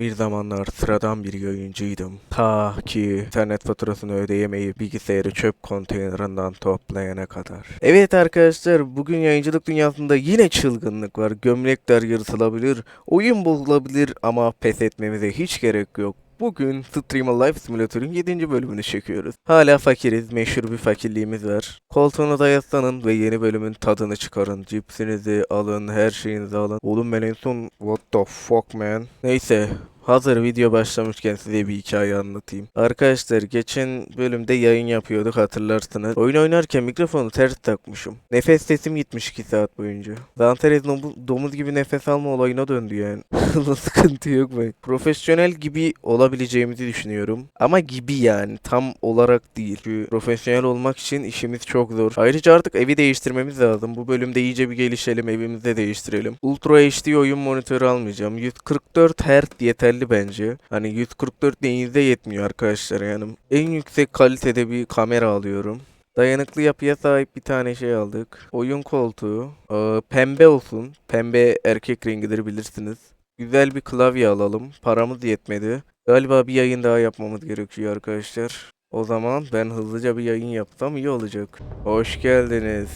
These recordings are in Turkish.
Bir zamanlar sıradan bir yayıncıydım. Ta ki internet faturasını ödeyemeyip bilgisayarı çöp konteynerinden toplayana kadar. Evet arkadaşlar bugün yayıncılık dünyasında yine çılgınlık var. Gömlekler yırtılabilir, oyun bozulabilir ama pes etmemize hiç gerek yok. Bugün Streamer Life Simulator'ın 7. bölümünü çekiyoruz. Hala fakiriz, meşhur bir fakirliğimiz var. Koltuğunuza yaslanın ve yeni bölümün tadını çıkarın. Cipsinizi alın, her şeyinizi alın. Oğlum ben en son what the fuck man. Neyse, Hazır video başlamışken size bir hikaye anlatayım. Arkadaşlar geçen bölümde yayın yapıyorduk hatırlarsınız. Oyun oynarken mikrofonu ters takmışım. Nefes sesim gitmiş 2 saat boyunca. Zanteres domu- domuz gibi nefes alma olayına döndü yani. Sıkıntı yok mu? Profesyonel gibi olabileceğimizi düşünüyorum. Ama gibi yani tam olarak değil. Çünkü profesyonel olmak için işimiz çok zor. Ayrıca artık evi değiştirmemiz lazım. Bu bölümde iyice bir gelişelim evimizi de değiştirelim. Ultra HD oyun monitörü almayacağım. 144 Hz yeterli bence. Hani 144 neyinize yetmiyor arkadaşlar yani. En yüksek kalitede bir kamera alıyorum. Dayanıklı yapıya sahip bir tane şey aldık. Oyun koltuğu. Ee, pembe olsun. Pembe erkek rengidir bilirsiniz. Güzel bir klavye alalım. Paramız yetmedi. Galiba bir yayın daha yapmamız gerekiyor arkadaşlar. O zaman ben hızlıca bir yayın yapsam iyi olacak. Hoş geldiniz.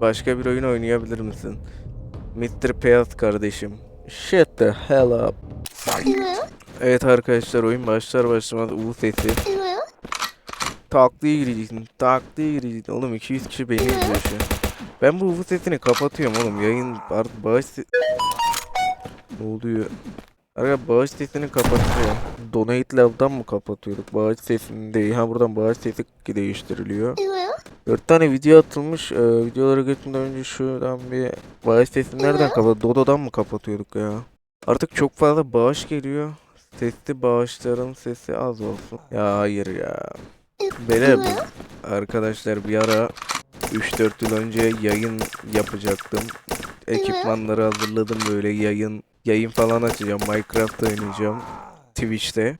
Başka bir oyun oynayabilir misin? Mr. Peyaz kardeşim. Shut the hell up. Evet arkadaşlar oyun başlar başlamaz U sesi. Takliye gireceksin. Takliye gireceksin. Oğlum 200 kişi beni izliyor şu an. Ben bu U sesini kapatıyorum oğlum. Yayın artık bağış se- Ne oluyor? Arkadaşlar bağış sesini kapatıyor. Donate Love'dan mı kapatıyorduk? Bağış sesini değil. Ha buradan bağış sesi değiştiriliyor. 4 tane video atılmış. Ee, videoları geçmeden önce şuradan bir bağış sesini nereden kapat? Dodo'dan mı kapatıyorduk ya? Artık çok fazla bağış geliyor. Sesli bağışların sesi az olsun. Ya hayır ya. Böyle arkadaşlar bir ara 3-4 yıl önce yayın yapacaktım. Ekipmanları hazırladım böyle yayın yayın falan açacağım. Minecraft oynayacağım. Twitch'te.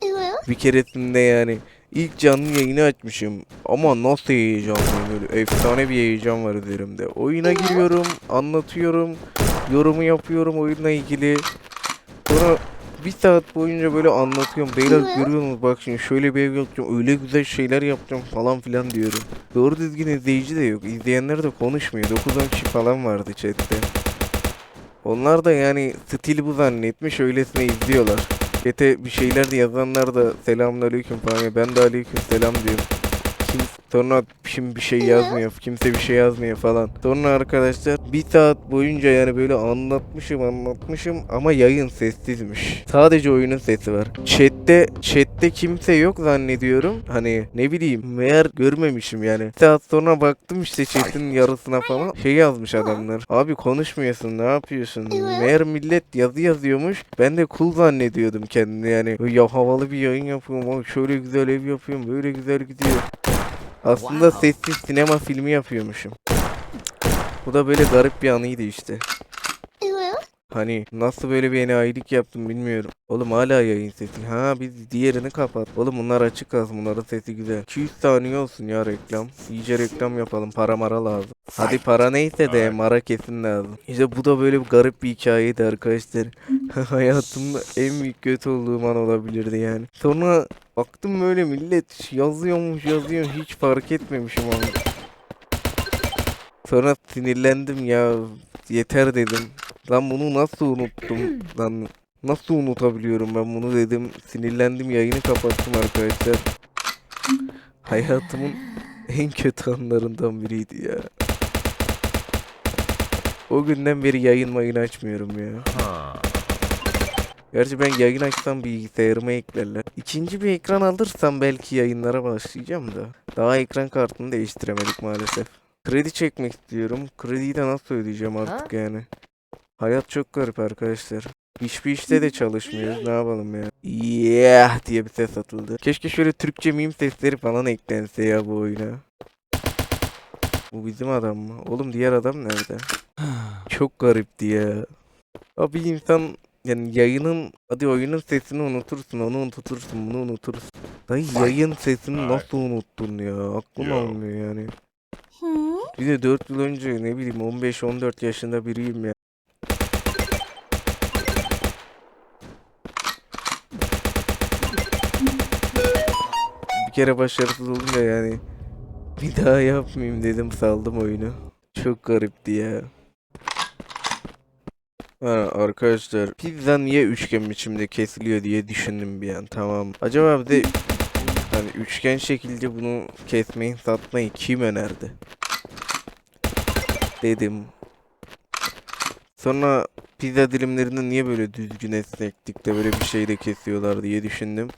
Bir keresinde yani ilk canlı yayını açmışım. Ama nasıl heyecanlıyım böyle. Efsane bir heyecan var üzerimde. Oyuna giriyorum, anlatıyorum, yorumu yapıyorum oyunla ilgili. Sonra bir saat boyunca böyle anlatıyorum. Beyler görüyorsunuz bak şimdi şöyle bir ev yapacağım. Öyle güzel şeyler yapacağım falan filan diyorum. Doğru düzgün izleyici de yok. İzleyenler de konuşmuyor. 9-10 kişi falan vardı chatte. Onlar da yani stil bu zannetmiş öylesine izliyorlar. Chat'e bir şeyler yazanlar da selamünaleyküm falan. Ben de aleyküm selam diyorum. Sonra şimdi bir şey yazmıyor. Kimse bir şey yazmıyor falan. Sonra arkadaşlar bir saat boyunca yani böyle anlatmışım anlatmışım ama yayın sessizmiş. Sadece oyunun sesi var. Chat'te chat'te kimse yok zannediyorum. Hani ne bileyim meğer görmemişim yani. Bir saat sonra baktım işte chat'in yarısına falan. Şey yazmış adamlar. Abi konuşmuyorsun ne yapıyorsun? Meğer millet yazı yazıyormuş. Ben de cool zannediyordum kendimi yani. Ya havalı bir yayın yapıyorum. Şöyle güzel ev yapıyorum. Böyle güzel gidiyor. Aslında sessiz sinema filmi yapıyormuşum. Bu da böyle garip bir anıydı işte. Hani nasıl böyle bir enayilik yaptım bilmiyorum. Oğlum hala yayın sesi. Ha biz diğerini kapat. Oğlum bunlar açık kalsın. Bunların sesi güzel. 200 saniye olsun ya reklam. İyice reklam yapalım. Para mara lazım. Hadi para neyse de mara kesin lazım. İşte bu da böyle bir garip bir hikayeydi arkadaşlar. Hayatımda en büyük kötü olduğum an olabilirdi yani. Sonra baktım böyle millet yazıyormuş yazıyor hiç fark etmemişim onu. Sonra sinirlendim ya yeter dedim. Lan bunu nasıl unuttum? Lan nasıl unutabiliyorum ben bunu dedim. Sinirlendim yayını kapattım arkadaşlar. Hayatımın en kötü anlarından biriydi ya. O günden beri yayın mayın açmıyorum ya. Gerçi ben yayın açsam bilgisayarıma eklerler. İkinci bir ekran alırsam belki yayınlara başlayacağım da. Daha ekran kartını değiştiremedik maalesef. Kredi çekmek istiyorum. Krediyi de nasıl ödeyeceğim artık yani. Hayat çok garip arkadaşlar. Hiçbir işte de çalışmıyoruz. Ne yapalım ya? Yeah diye bir ses atıldı. Keşke şöyle Türkçe meme sesleri falan eklense ya bu oyuna. Bu bizim adam mı? Oğlum diğer adam nerede? Çok garipti ya. Abi insan yani yayının hadi oyunun sesini unutursun onu unutursun bunu unutursun. Dayı yayın sesini nasıl unuttun ya aklım Yo. almıyor yani. Bir de 4 yıl önce ne bileyim 15-14 yaşında biriyim ya. Bir kere başarısız olunca yani bir daha yapmayayım dedim saldım oyunu. Çok garipti ya. Ha, arkadaşlar pizza niye üçgen biçimde kesiliyor diye düşündüm bir an tamam. Acaba bir de hani üçgen şekilde bunu kesmeyi satmayı kim önerdi? Dedim. Sonra pizza dilimlerini niye böyle düzgün esneklikte böyle bir şeyle kesiyorlar diye düşündüm.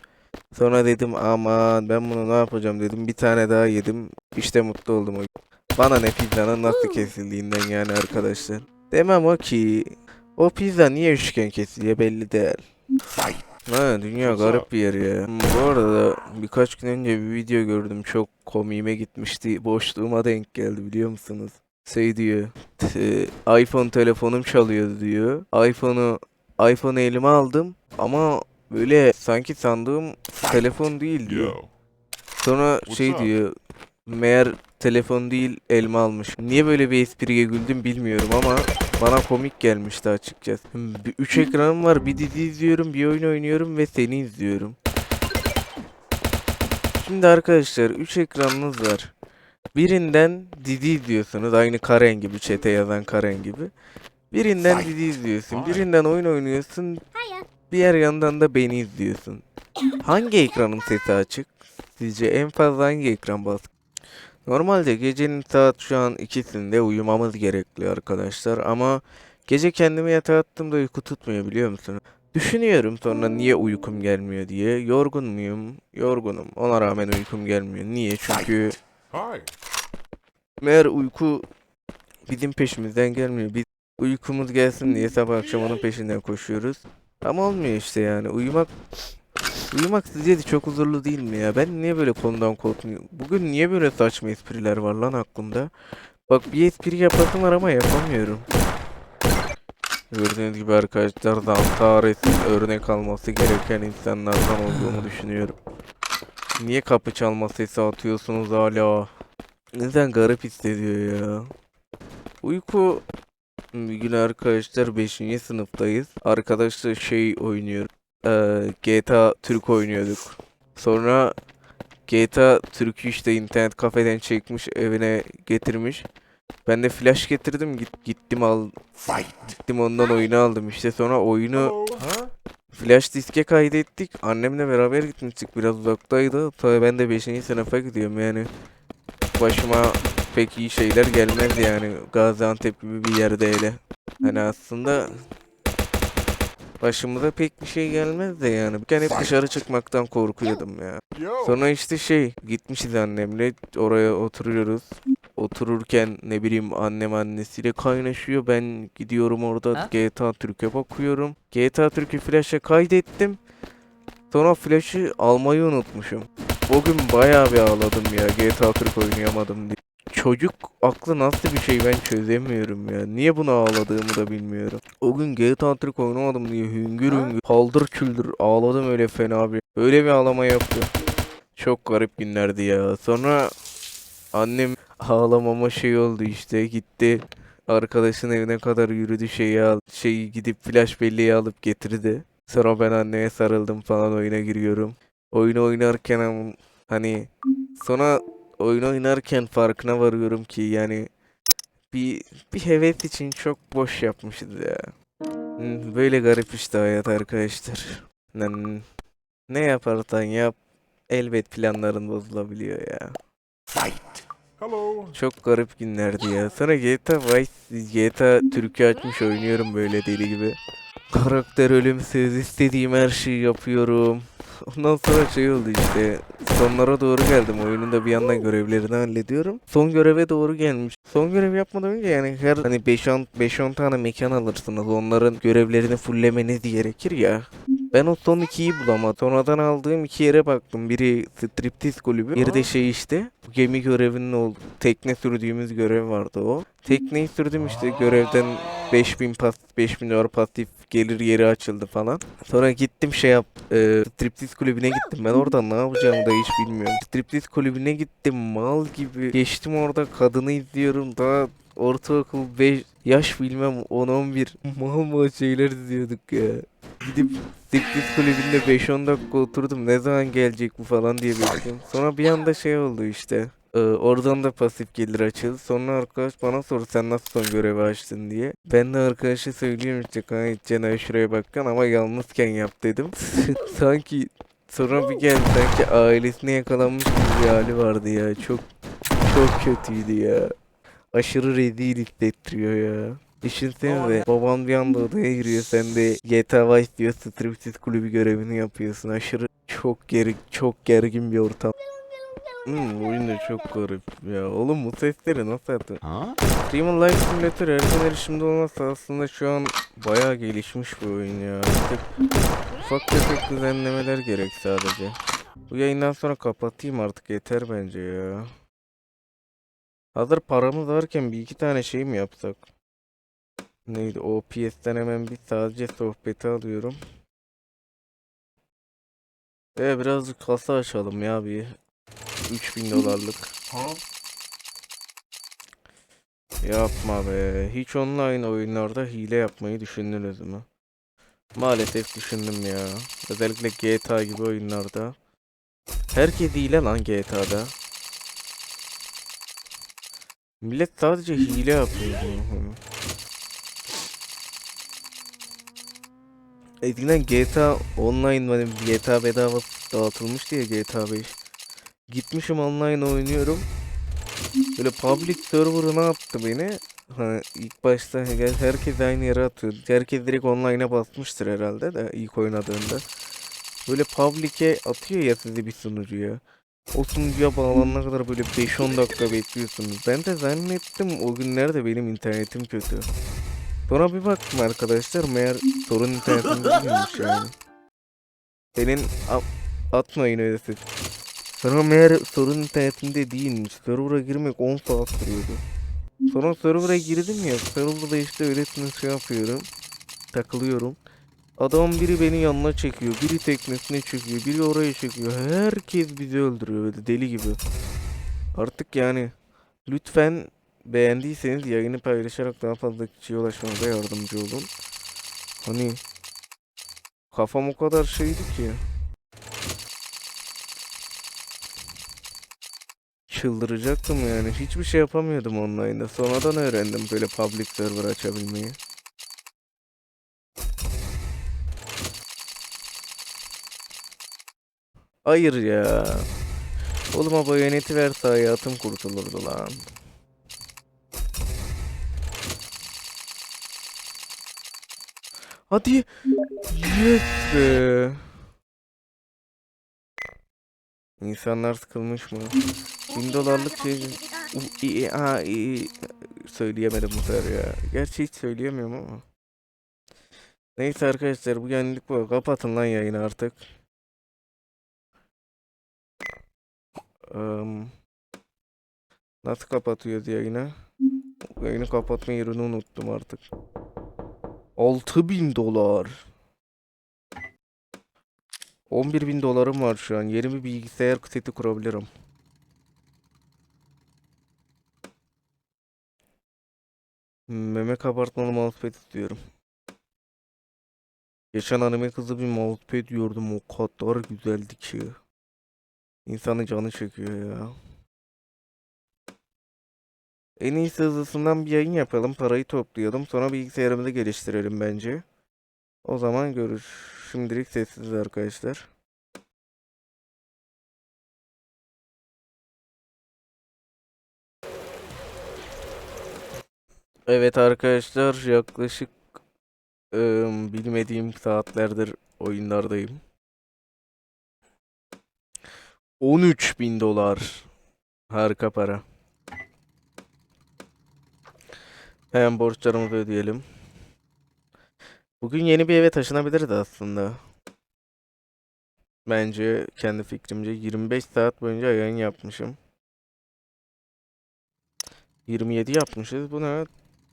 Sonra dedim aman ben bunu ne yapacağım dedim. Bir tane daha yedim. İşte mutlu oldum o. Bana ne pizzanın nasıl kesildiğinden yani arkadaşlar. Demem o ki o pizza niye üçgen kesiliyor belli değil. Ha dünya garip bir yer ya. Bu arada birkaç gün önce bir video gördüm çok komiğime gitmişti. Boşluğuma denk geldi biliyor musunuz? Şey diyor. t- iPhone telefonum çalıyor diyor. iPhone'u iPhone elime aldım ama böyle sanki sandığım telefon değil diyor. Yo, Sonra şey diyor. Meğer telefon değil elma almış. Niye böyle bir espriye güldüm bilmiyorum ama bana komik gelmişti açıkçası. Hmm, Bir, üç ekranım var. Bir dizi izliyorum, bir oyun oynuyorum ve seni izliyorum. Şimdi arkadaşlar üç ekranınız var. Birinden dizi izliyorsunuz. Aynı Karen gibi, çete yazan Karen gibi. Birinden dizi izliyorsun. Birinden oyun oynuyorsun. Diğer yandan da beni izliyorsun. Hangi ekranın sesi açık? Sizce en fazla hangi ekran baskı? Normalde gecenin saat şu an ikisinde uyumamız gerekli arkadaşlar ama gece kendimi yatağa attığımda uyku tutmuyor biliyor musunuz? Düşünüyorum sonra niye uykum gelmiyor diye. Yorgun muyum? Yorgunum. Ona rağmen uykum gelmiyor. Niye? Çünkü meğer uyku bizim peşimizden gelmiyor. Biz uykumuz gelsin diye sabah akşam onun peşinden koşuyoruz. Ama olmuyor işte yani. Uyumak Uyumak sizce çok huzurlu değil mi ya? Ben niye böyle konudan korkmuyorum? Bugün niye böyle saçma espriler var lan aklımda? Bak bir espri yapasım var ama yapamıyorum. Gördüğünüz gibi arkadaşlar Zantares'in örnek alması gereken insanlardan olduğumu düşünüyorum. Niye kapı çalma sesi atıyorsunuz hala? Neden garip hissediyor ya? Uyku bir gün arkadaşlar 5. sınıftayız. Arkadaşlar şey oynuyor. Ee, GTA Türk oynuyorduk. Sonra GTA Türk'ü işte internet kafeden çekmiş evine getirmiş. Ben de flash getirdim git, gittim al gittim ondan oyunu aldım işte sonra oyunu flash diske kaydettik. Annemle beraber gitmiştik biraz uzaktaydı. Tabii ben de 5. sınıfa gidiyorum yani. Başıma pek iyi şeyler gelmez yani Gaziantep gibi bir yerde hele. Hani aslında başımıza pek bir şey gelmez de yani. Ben hep dışarı çıkmaktan korkuyordum ya. Sonra işte şey gitmişiz annemle oraya oturuyoruz. Otururken ne bileyim annem annesiyle kaynaşıyor. Ben gidiyorum orada Ha? GTA Türk'e bakıyorum. GTA Türk'ü flash'a kaydettim. Sonra flash'ı almayı unutmuşum. O gün bayağı bir ağladım ya GTA Türk oynayamadım diye. Çocuk aklı nasıl bir şey ben çözemiyorum ya. Niye buna ağladığımı da bilmiyorum. O gün GTA Türk oynamadım diye hüngür hüngür paldır küldür ağladım öyle fena bir. Öyle bir ağlama yaptı. Çok garip günlerdi ya. Sonra annem ağlamama şey oldu işte gitti. Arkadaşın evine kadar yürüdü şeyi al, şeyi gidip flash belleği alıp getirdi. Sonra ben anneye sarıldım falan oyuna giriyorum. Oyunu oynarken hani sonra oyun oynarken farkına varıyorum ki yani bir bir heves için çok boş yapmışız ya. Hmm, Böyle garip işte hayat arkadaşlar. Ne yaparsan yap elbet planların bozulabiliyor ya. Hello. Çok garip günlerdi ya. Sonra GTA Vice, GTA Türkiye açmış oynuyorum böyle deli gibi. Karakter ölümsüz, istediğim her şeyi yapıyorum. Ondan sonra şey oldu işte. Sonlara doğru geldim. Oyunun da bir yandan görevlerini hallediyorum. Son göreve doğru gelmiş. Son görev yapmadan önce yani her hani 5-10 5-10 tane mekan alırsınız. Onların görevlerini fulllemeniz gerekir ya. Ben o son ikiyi bulamadım. Sonradan aldığım iki yere baktım. Biri striptiz kulübü. Biri de şey işte. Bu gemi görevinin olduğu tekne sürdüğümüz görev vardı o. Tekneyi sürdüm işte görevden 5000 pas 5000 dolar pasif gelir yeri açıldı falan. Sonra gittim şey yap e, striptiz kulübüne gittim. Ben orada ne yapacağımı da hiç bilmiyorum. Striptiz kulübüne gittim mal gibi. Geçtim orada kadını izliyorum. Daha ortaokul 5 Yaş bilmem 10-11 mal mal şeyler izliyorduk ya. Gidip Sirklis kulübünde 5-10 dakika oturdum. Ne zaman gelecek bu falan diye bekledim. Sonra bir anda şey oldu işte. Ee, oradan da pasif gelir açıldı. Sonra arkadaş bana sordu sen nasıl son görevi açtın diye. Ben de arkadaşa söylüyorum işte kanka gideceksin şuraya bakacaksın ama yalnızken yap dedim. Sanki sonra bir geldi sanki ailesine yakalanmış bir hali vardı ya. Çok çok kötüydü ya. Aşırı rezil hissettiriyor ya. Düşünsene babam bir anda odaya giriyor sen de GTA Vice diyor stripsiz kulübü görevini yapıyorsun. Aşırı çok geri çok gergin bir ortam. Hmm, oyun da çok garip ya. Oğlum bu sesleri nasıl yaptın? Huh? Dream Life Simulator erken erişimde olmasa aslında şu an bayağı gelişmiş bir oyun ya. Artık ufak tefek düzenlemeler gerek sadece. Bu yayından sonra kapatayım artık yeter bence ya. Hazır paramız varken bir iki tane şey mi yapsak? Neydi? OPS'ten hemen bir sadece sohbeti alıyorum. Ve birazcık kasa açalım ya bir 3000 dolarlık. Huh? Yapma be. Hiç online oyunlarda hile yapmayı düşündünüz mü? Maalesef düşündüm ya. Özellikle GTA gibi oyunlarda. Herkes hile lan GTA'da. Millet sadece hile yapıyor. Eskiden GTA online hani GTA bedava dağıtılmıştı ya GTA 5. Gitmişim online oynuyorum. Böyle public server'ı ne yaptı beni? Ha, ilk başta her- herkes aynı yere atıyor. Herkes direkt online'a basmıştır herhalde de ilk oynadığında. Böyle public'e atıyor ya sizi bir sunucuya. O sunucuya bağlanana kadar böyle 5-10 dakika bekliyorsunuz. Ben de zannettim o günlerde benim internetim kötü. Sonra bir baktım arkadaşlar meğer sorun internetim değilmiş yani. Senin atmayın öyle ses. Sonra meğer sorun internetinde değilmiş. Server'a girmek 10 saat sürüyordu. Sonra server'a girdim ya. Server'da işte öylesine şey yapıyorum. Takılıyorum. Adam biri beni yanına çekiyor. Biri teknesine çekiyor. Biri oraya çekiyor. Herkes bizi öldürüyor böyle deli gibi. Artık yani lütfen beğendiyseniz yayını paylaşarak daha fazla kişiye ulaşmanıza yardımcı olun. Hani kafam o kadar şeydi ki. Çıldıracaktım yani. Hiçbir şey yapamıyordum online'da. Sonradan öğrendim böyle public server açabilmeyi. Hayır ya. Oğluma bayoneti verse hayatım kurtulurdu lan. Hadi. Yes. İnsanlar sıkılmış mı? Bin dolarlık şey... U- ha, iyi. Söyleyemedim bu sefer ya. Gerçi hiç söyleyemiyorum ama. Neyse arkadaşlar bu yenilik bu. Kapatın lan yayını artık. Am, nasıl kapatıyoruz yayını? Yayını kapatma yerini unuttum artık. 6000 dolar. 11 bin dolarım var şu an. Yeni bir bilgisayar seti kurabilirim. Meme kabartmalı mousepad istiyorum. Geçen anime kızı bir mousepad gördüm. O kadar güzeldi ki. İnsanın canı çekiyor ya. En iyisi hızlısından bir yayın yapalım. Parayı toplayalım. Sonra bilgisayarımızı geliştirelim bence. O zaman görüş. Şimdilik sessiz arkadaşlar. Evet arkadaşlar yaklaşık ım, bilmediğim saatlerdir oyunlardayım. 13 bin dolar. Harika para. Hemen borçlarımızı ödeyelim. Bugün yeni bir eve taşınabiliriz aslında. Bence kendi fikrimce 25 saat boyunca yayın yapmışım. 27 yapmışız. Bu ne?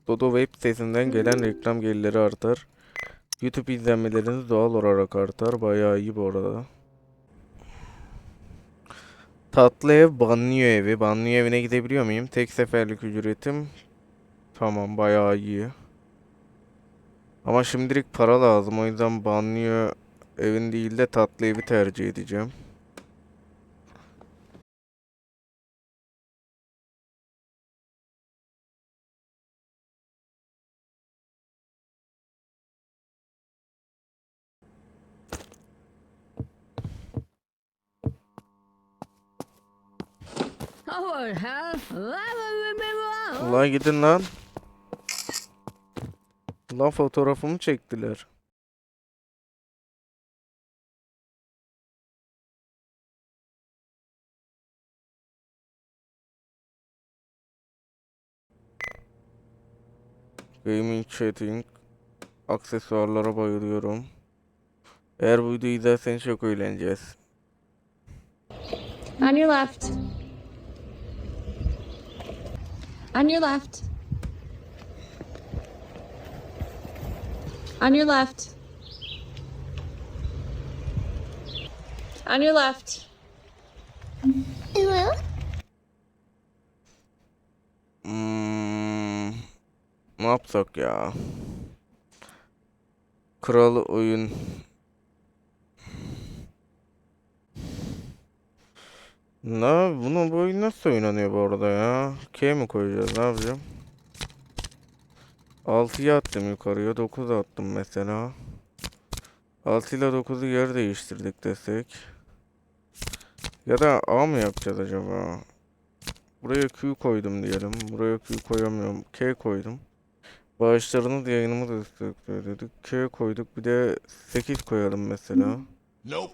Dodo web sitesinden gelen reklam gelirleri artar. YouTube izlenmeleriniz doğal olarak artar. Bayağı iyi bu arada. Tatlı ev, banyo evi. Banyo evine gidebiliyor muyum? Tek seferlik ücretim. Tamam bayağı iyi. Ama şimdilik para lazım. O yüzden banliyö evin değil de tatlı evi tercih edeceğim. Ulan gidin lan. Lan fotoğrafımı çektiler. Gaming chatting aksesuarlara bayılıyorum. Eğer bu videoyu izlerseniz çok eğleneceğiz. On your left. On your left. On your left. On your left. Hmm, ne yapsak ya? Kral oyun. Ne? Bunu bu oyun nasıl oynanıyor bu arada ya? K mi koyacağız? Ne yapacağım? 6'yı attım yukarıya. 9 attım mesela. 6 ile 9'u yer değiştirdik desek. Ya da A mı yapacağız acaba? Buraya Q koydum diyelim. Buraya Q koyamıyorum. K koydum. Bağışlarınız yayınımı da dedik. K koyduk. Bir de 8 koyalım mesela. Nope.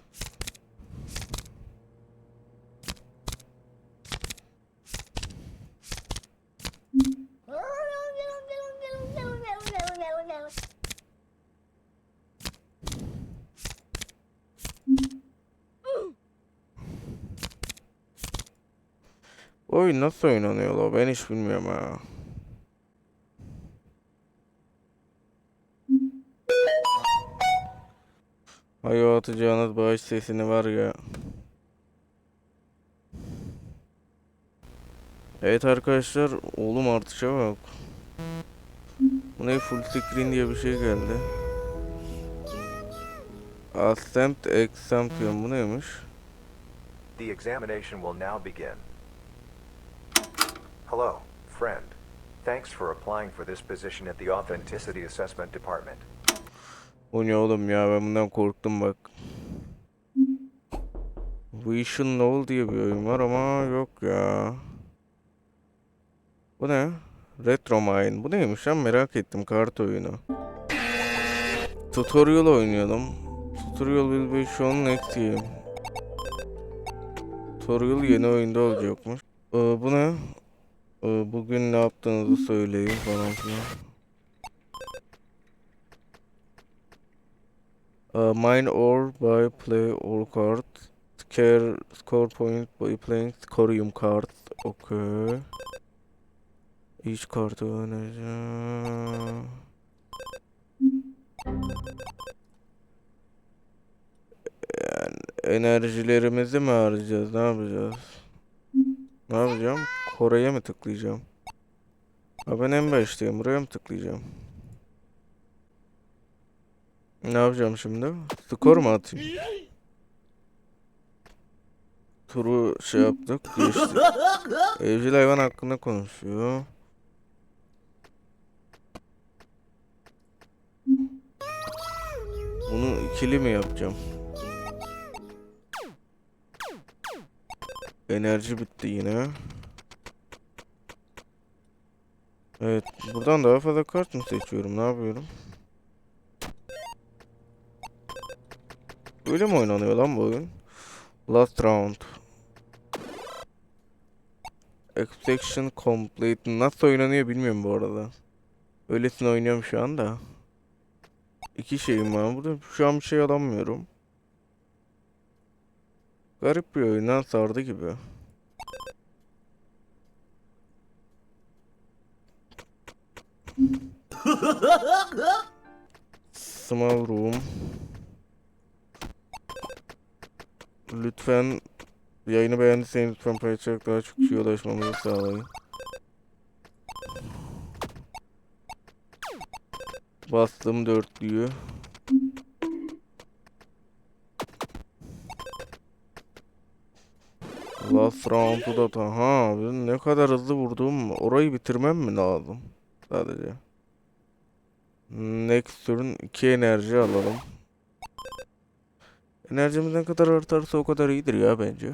Oyun nasıl oynanıyor la? Ben hiç bilmiyorum ha. Hayır atacağınız bağış sesini var ya. Evet arkadaşlar oğlum artışa bak. Bu ne full screen diye bir şey geldi. Assempt Exemption bu neymiş? The examination will now begin. Hello, friend. Thanks for applying for this position at the Authenticity Assessment Department. Bu ne oğlum ya ben bundan korktum bak. Vision Novel diye bir oyun var ama yok ya. Bu ne? Retro Mine. Bu neymiş lan merak ettim kart oyunu. Tutorial oynayalım. Tutorial will be shown next game. Tutorial yeni oyunda olacakmış. Ee, bu ne? Ee, bugün ne yaptığınızı söyleyin falan filan. Uh, mine or by play all cards. Scare score point by playing scorium cards. Okay. Each card oynayacağım. Yani enerjilerimizi mi harcayacağız? Ne yapacağız? Ne yapacağım? Kore'ye mi tıklayacağım? Ha ben en baştayım. Buraya mı tıklayacağım? Ne yapacağım şimdi? Skor mu atayım? Turu şey yaptık, geçtik. Evcil hayvan hakkında konuşuyor. Bunu ikili mi yapacağım? Enerji bitti yine. Evet, buradan daha fazla kart mı seçiyorum? Ne yapıyorum? Böyle mi oynanıyor lan bu oyun? Last round. Extraction complete. Nasıl oynanıyor bilmiyorum bu arada. Öylesine oynuyorum şu anda. İki şeyim var. Burada şu an bir şey alamıyorum. Garip bir oyun lan sardı gibi. Small room. Lütfen yayını beğendiyseniz lütfen paylaşarak daha çok kişiye ulaşmamızı sağlayın. Bastım dörtlüyü. Last round'u da ha ne kadar hızlı vurdum orayı bitirmem mi lazım sadece. Next turn 2 enerji alalım. Enerjimiz ne kadar artarsa o kadar iyidir ya bence.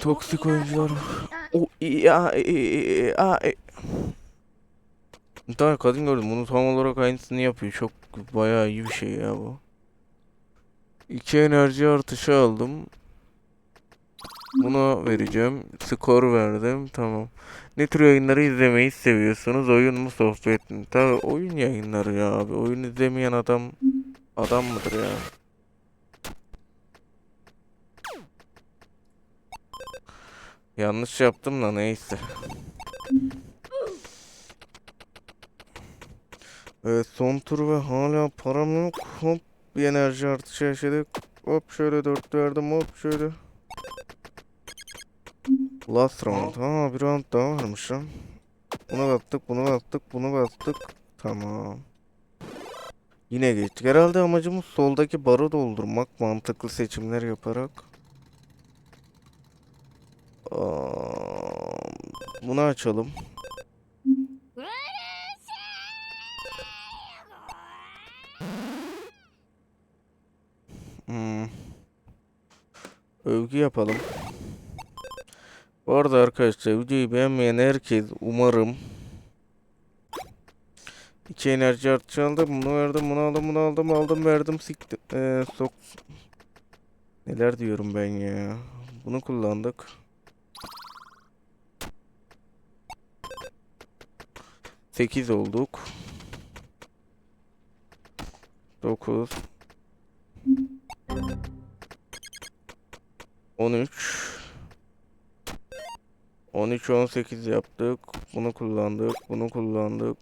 Toksik oyuncular. O ya a, e. Bir kadın gördüm. Bunu tam olarak aynısını yapıyor. Çok bayağı iyi bir şey ya bu. İki enerji artışı aldım. Buna vereceğim. Skor verdim. Tamam. Ne tür yayınları izlemeyi seviyorsunuz? Oyun mu sohbet mi? Tabii oyun yayınları ya abi. Oyun izlemeyen adam adam mıdır ya? Yanlış yaptım da neyse. Evet son tur ve hala param yok. Hop bir enerji artışı yaşadık. Hop şöyle dört verdim hop şöyle. Last round. Ha bir round daha varmış lan. Bunu bastık bunu bastık bunu bastık. Tamam. Yine geçtik. Herhalde amacımız soldaki barı doldurmak. Mantıklı seçimler yaparak. Aa, bunu açalım. Hmm. Övgü yapalım. Bu arada arkadaşlar videoyu beğenmeyen herkes umarım İki enerji aldım. Bunu verdim, bunu aldım, bunu aldım, aldım, verdim, siktim. Ee, sok. Neler diyorum ben ya. Bunu kullandık. Sekiz olduk. Dokuz. On üç. 13 18 yaptık. Bunu kullandık. Bunu kullandık.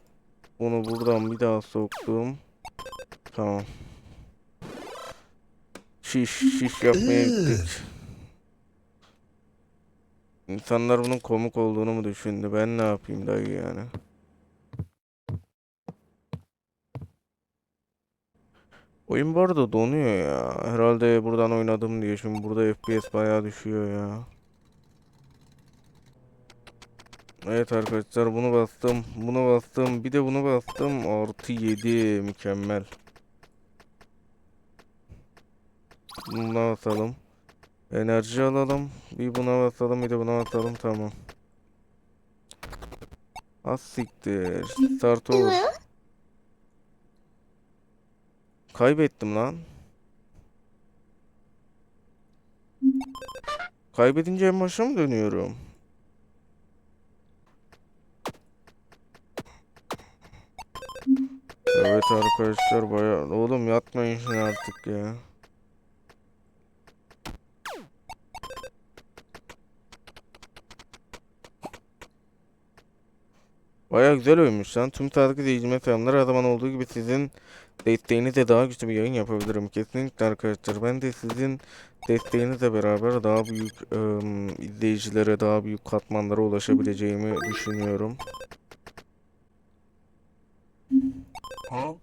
Bunu buradan bir daha soktum. Tamam. Şiş şiş yapmaya gittik. İnsanlar bunun komik olduğunu mu düşündü? Ben ne yapayım dayı yani? Oyun bu arada donuyor ya. Herhalde buradan oynadım diye. Şimdi burada FPS bayağı düşüyor ya. Evet arkadaşlar bunu bastım. Bunu bastım. Bir de bunu bastım. Artı 7. Mükemmel. Buna basalım. Enerji alalım. Bir buna basalım. Bir de buna basalım. Tamam. Az siktir. Start over. Kaybettim lan. Kaybedince en başa mı dönüyorum? Evet arkadaşlar bayağı oğlum yatmayın şimdi artık ya. Bayağı güzel oyunmuş lan. Tüm sağlık izleyicime selamlar. Her zaman olduğu gibi sizin desteğinizle daha güçlü bir yayın yapabilirim. Kesinlikle arkadaşlar. Ben de sizin desteğinizle beraber daha büyük ım, izleyicilere, daha büyük katmanlara ulaşabileceğimi düşünüyorum. Huh?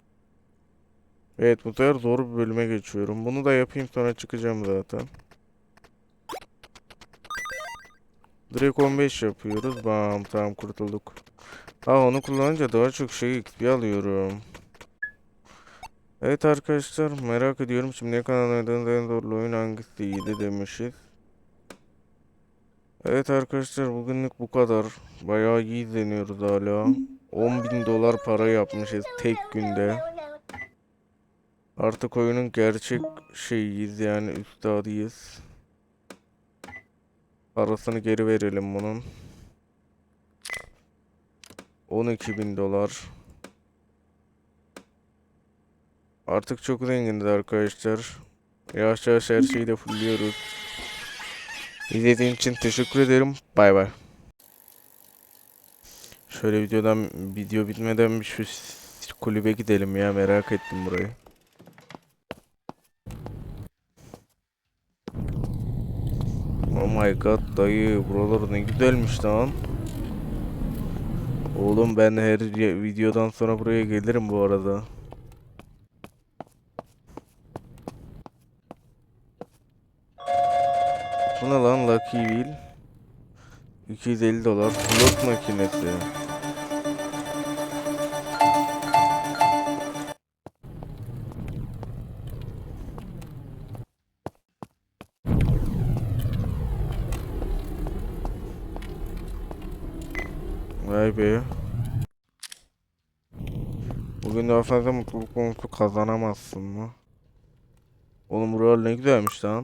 Evet bu sefer zor bir bölüme geçiyorum. Bunu da yapayım sonra çıkacağım zaten. Direkt 15 yapıyoruz. Bam tamam kurtulduk. Ha onu kullanınca daha çok şey XP alıyorum. Evet arkadaşlar merak ediyorum şimdiye kadar oynadığınız en zorlu oyun hangisiydi demişiz. Evet arkadaşlar bugünlük bu kadar. Bayağı iyi izleniyoruz hala. 10.000 dolar para yapmışız tek günde. Artık oyunun gerçek şeyiyiz yani üstadıyız. Parasını geri verelim bunun. 12.000 dolar. Artık çok zenginiz arkadaşlar. Yavaş yavaş her şeyi de fulluyoruz. İzlediğin için teşekkür ederim. Bay bay. Şöyle videodan video bitmeden bir şu kulübe gidelim ya merak ettim burayı. Oh my god dayı buralar ne güzelmiş lan. Oğlum ben her videodan sonra buraya gelirim bu arada. Bu ne lan Lucky Wheel? 250 dolar slot makinesi. Be. Bugün daha fazla mutluluk konusu kazanamazsın mı? Oğlum bu rol ne güzelmiş lan.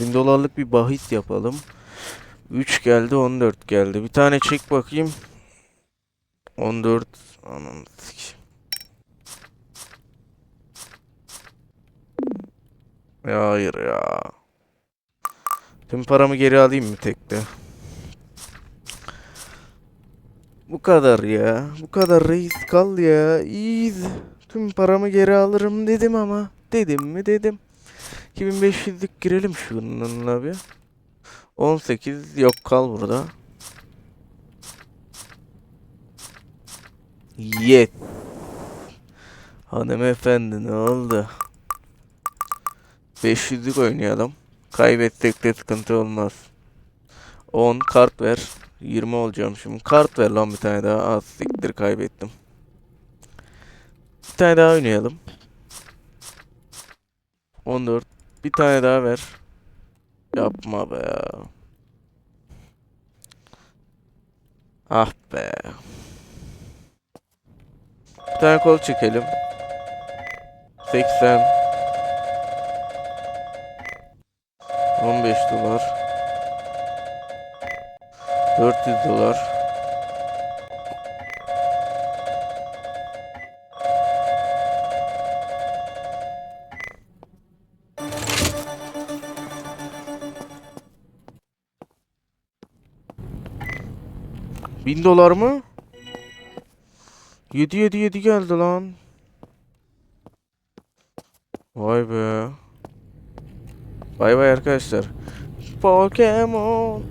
1000 dolarlık bir bahis yapalım. 3 geldi 14 geldi. Bir tane çek bakayım. 14 anam sik. Ya hayır ya. Tüm paramı geri alayım mı tekte? Bu kadar ya. Bu kadar reis kal ya. İyiyiz. Tüm paramı geri alırım dedim ama. Dedim mi dedim. 2500'lük girelim şununla bir. 18 yok kal burada. Yet. Hanımefendi ne oldu? 500'lük oynayalım. Kaybetsek de sıkıntı olmaz. 10 kart ver. 20 olacağım şimdi. Kart ver lan bir tane daha. Az siktir kaybettim. Bir tane daha oynayalım. 14. Bir tane daha ver. Yapma be ya. Ah be. Bir tane kol çekelim. 80. 15 dolar. 400 dolar. Bin dolar mı? 7 7 7 geldi lan. Vay be. Bay bay arkadaşlar. Pokemon